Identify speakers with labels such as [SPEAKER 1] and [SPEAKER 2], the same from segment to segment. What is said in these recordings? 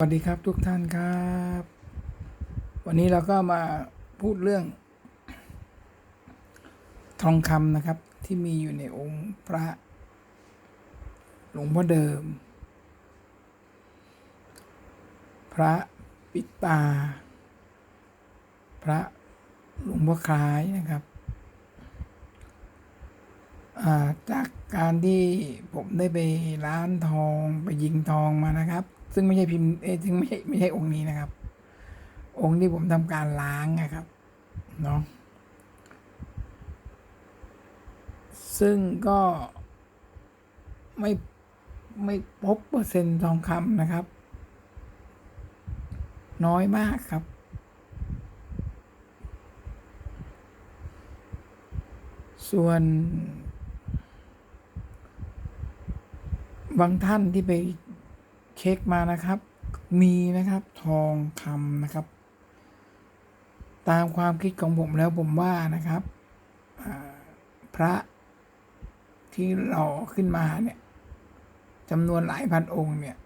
[SPEAKER 1] สวัสดีครับทุกท่านครับ วันนี้เราก็มาพูดเรื่อง ทองคำนะครับ ที่มีอยู่ในองค์พระหลวงพ่อเดิม พระปิดตา พระหลวงพ่อคล้ายนะครับาจากการที่ผมได้ไปร้านทองไปยิงทองมานะครับ ซึ่งไม่ใช่พิมพ์เอยซึ่งไม่ใช่ไม่ใช่องค์นี้นะครับ องค์ที่ผมทำการล้างนะครับเนาะซึ่งก็ไม่ไม่พบเปอร์เซ็นต์ทองคำนะครับ น้อยมากครับ ส่วน บางท่านที่ไป เช็คมานะครับ มีนะครับทองคำนะครับ ตามความคิดของผมแล้วผมว่านะครับพระที่หล่อขึ้นมาเนี่ยจำนวนหลายพันองค์เนี่ย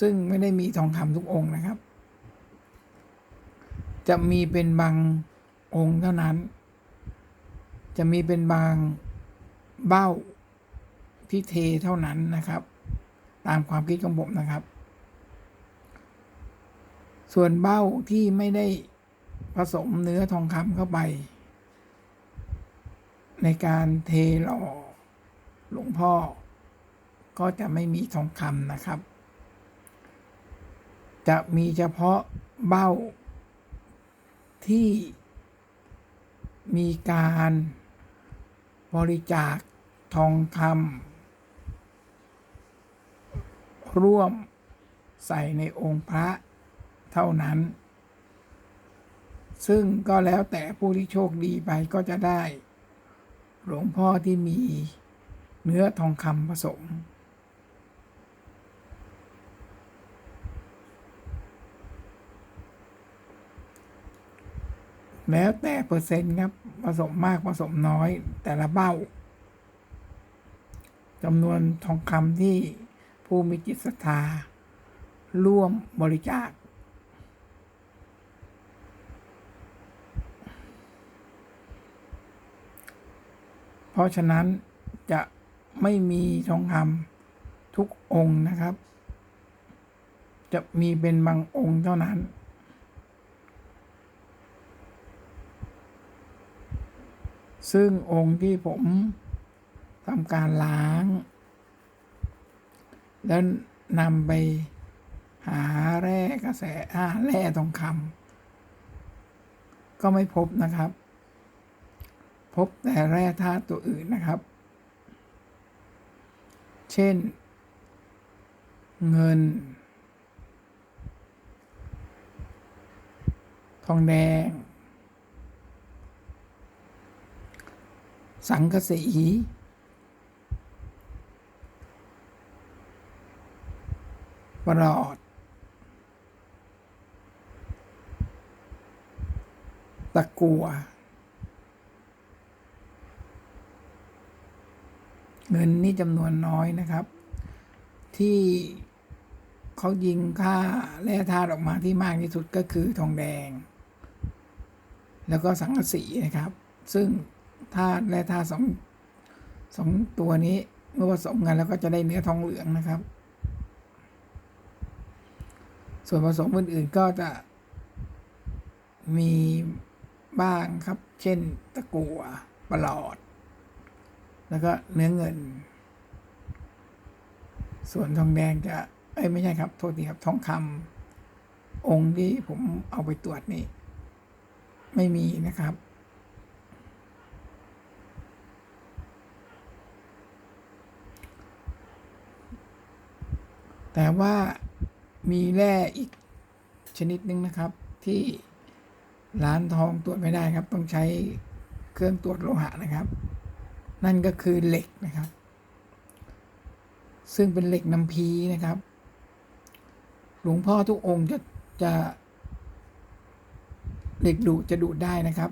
[SPEAKER 1] ซึ่งไม่ได้มีทองคำทุกองค์นะครับ จะมีเป็นบางองค์เท่านั้น จะมีเป็นบางเบ้าที่เทเท่านั้นนะครับ ตามความคิดของผมนะครับ ส่วนเบ้าที่ไม่ได้ผสมเนื้อทองคำเข้าไป ในการเทหล่อหลวงพ่อ ก็จะไม่มีทองคำนะครับ จะมีเฉพาะเบ้าที่มีการบริจาคทองคำ ร่วมใส่ในองค์พระเท่านั้น ซึ่งก็แล้วแต่ผู้ที่โชคดีไปก็จะได้ หลวงพ่อที่มีเนื้อทองคำผสม แล้วแต่เปอร์เซ็นต์ครับผสมมากผสมน้อยแต่ละเบ้าจำนวนทองคำที่ ผู้มีจิตศรัทธา ร่วมบริจาค เพราะฉะนั้นจะไม่มีทองคำทุกองค์นะครับ จะมีเป็นบางองค์เท่านั้น ซึ่งองค์ที่ผมทำการล้าง แล้วนำไปหาแร่กระแสอ่าแร่ทองคำก็ไม่พบนะครับ พบแต่แร่ธาตุตัวอื่นนะครับ เช่น เงิน ทองแดง สังกะสี ประหลอดตะกัว เงินนี่จำนวนน้อยนะครับ ที่เขายิงค่าแร่ธาตุออกมาที่มากที่สุดก็คือทองแดง แล้วก็สังกะสีนะครับ ซึ่งธาตุแร่ธาตุสองสองตัวนี้เมื่อผสมกันแล้วก็จะได้เนื้อทองเหลืองนะครับ ส่วนผสมอื่นๆก็จะมีบ้างครับ เช่นตะกัวประหลอด แล้วก็เนื้อเงิน ส่วนทองแดงจะ เอ้ยไม่ใช่ครับ โทษทีครับทองคำองค์ที่ผมเอาไปตรวจนี่ ไม่มีนะครับแต่ว่า มีแร่อีกชนิดหนึ่งนะครับ ที่ร้านทองตรวจไม่ได้ครับ ต้องใช้เครื่องตรวจโลหะนะครับ นั่นก็คือเหล็กนะครับ ซึ่งเป็นเหล็กน้ำพีนะครับ หลวงพ่อทุกองค์จะจะเหล็กดูดจะดูดได้นะครับ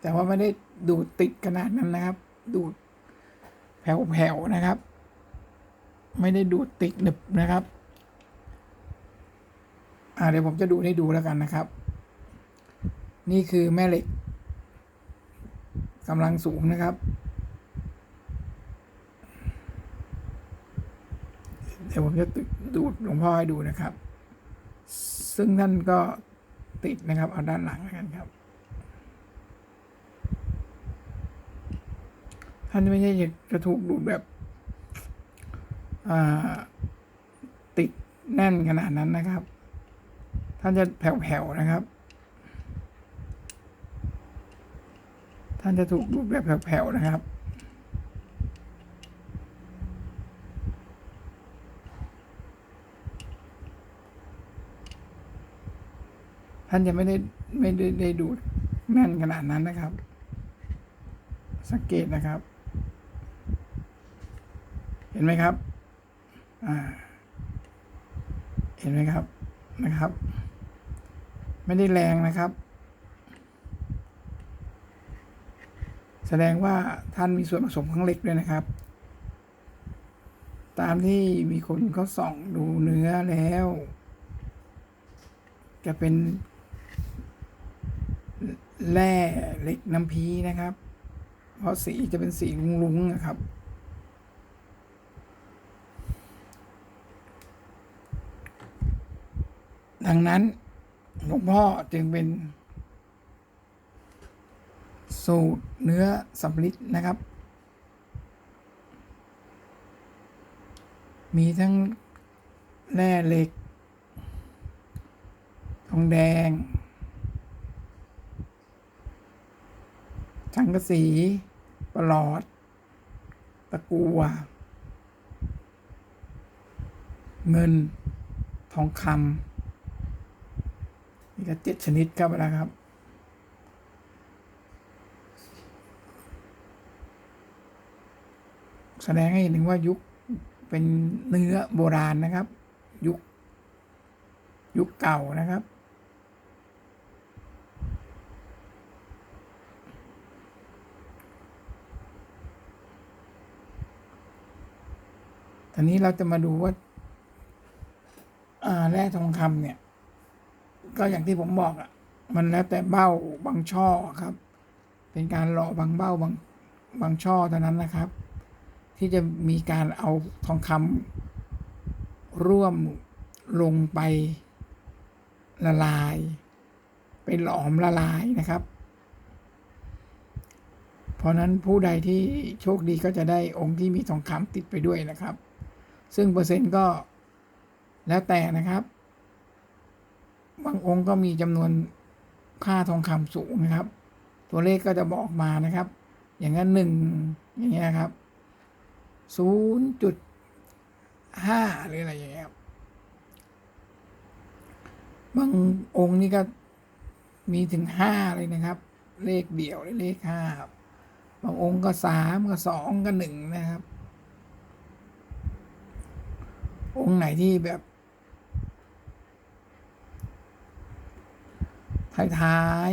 [SPEAKER 1] แต่ว่าไม่ได้ดูดติดขนาดนั้นนะครับ ดูดแผ่วๆนะครับ ไม่ได้ดูดติดหนึบนะครับ เดี๋ยวผมจะดูให้ดูแล้วกันนะครับ นี่คือแม่เหล็กกำลังสูงนะครับ เดี๋ยวผมจะดูดหลวงพ่อให้ดูนะครับ ซึ่งท่านก็ติดนะครับเอาด้านหลังแล้วกันครับ ท่านไม่ใช่จะถูกดูดแบบติดแน่นขนาดนั้นนะครับ ท่านจะแผ่วๆนะครับ ท่านจะถูกดูดแบบแผ่วๆนะครับท่านจะไม่ได้ไม่ได้ได้ดูดแน่นขนาดนั้นนะครับ สังเกตนะครับ เห็นไหมครับ อ่า เห็นไหมครับนะครับ ไม่ได้แรงนะครับ แสดงว่าท่านมีส่วนผสมของเหล็กด้วยนะครับ ตามที่มีคนเขาส่องดูเนื้อแล้ว จะเป็นแร่เหล็กน้ำพีนะครับ เพราะสีจะเป็นสีลุงๆนะครับดังนั้น หลวงพ่อจึงเป็น สูตรเนื้อสำลิดนะครับ มีทั้งแร่เหล็ก ทองแดงสังกะสีปลอด ตะกัว เงิน ทองคำ นี่ก็เจ็ดชนิดครับนะครับแสดงให้เห็นถึงว่ายุคเป็นเนื้อโบราณนะครับ ยุค ยุคเก่านะครับ ทีนี้เราจะมาดูว่าอ่าแร่ทองคำเนี่ย ก็อย่างที่ผมบอกอะ มันแล้วแต่เบ้าบางช่อครับ เป็นการหล่อบางเบ้าบางบางช่อเท่านั้นนะครับ ที่จะมีการเอาทองคำร่วมลงไปละลาย ไปหลอมละลายนะครับ เพราะนั้นผู้ใดที่โชคดีก็จะได้องค์ที่มีทองคำติดไปด้วยนะครับ ซึ่งเปอร์เซ็นต์ก็แล้วแต่นะครับางองค์ก็มีจำนวนค่าทองคำสูงนะครับ ตัวเลขก็จะบอกมานะครับ อย่างนั้นหนึ่งอย่างเงี้ยครับศูนย์จุดห้าหรืออะไรอย่างเงี้ยครับบางองค์นี่ก็มีถึงห้าเลยนะครับ เลขเดี่ยวเลขห้าครับบางองค์ก็สามก็สองก็หนึ่งนะครับ องค์ไหนที่แบบ ท้าย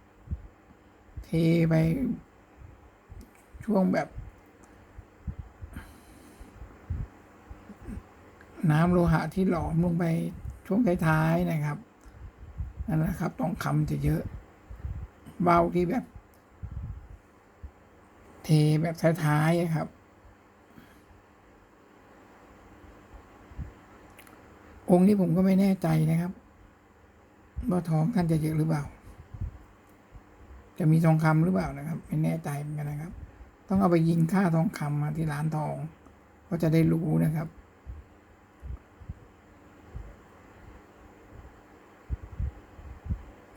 [SPEAKER 1] ๆเทไปช่วงแบบ น้ำโลหะที่หลอมลงไปช่วงท้ายๆนะครับนั่นแหละครับต้องคำจะเยอะเบาที่แบบ เทแบบท้ายๆครับ องค์นี้ผมก็ไม่แน่ใจนะครับ ว่าทองท่านจะเยอะหรือเปล่า จะมีทองคำหรือเปล่านะครับไม่แน่ใจเหมือนกันนะครับ ต้องเอาไปยิงค่าทองคำมาที่ร้านทอง ก็จะได้รู้นะครับ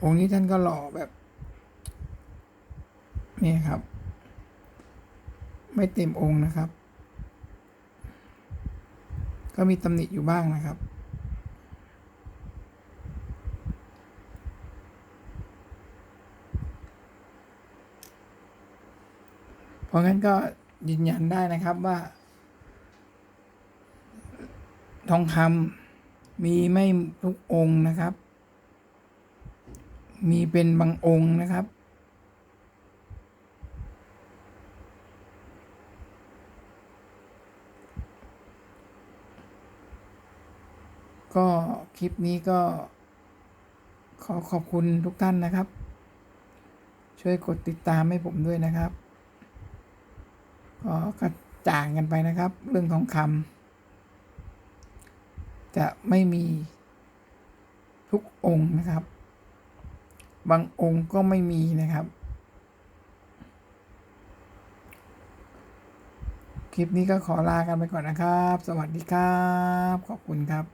[SPEAKER 1] องค์นี้ท่านก็หล่อแบบนี่ครับ ไม่เต็มองค์นะครับ ก็มีตำหนิอยู่บ้างนะครับ ราะงั้นก็ยืนยันได้นะครับว่า ทองคำมีไม่ทุกองค์นะครับ มีเป็นบางองค์นะครับกก็คลิปนี้ก็ขอขอบคุณทุกท่านนะครับ ช่วยกดติดตามให้ผมด้วยนะครับ ก็กระจ่างกันไปนะครับ เรื่องของคำจะไม่มีทุกองค์นะครับ บางองค์ก็ไม่มีนะครับ คลิปนี้ก็ขอลากันไปก่อนนะครับ สวัสดีครับ ขอบคุณครับ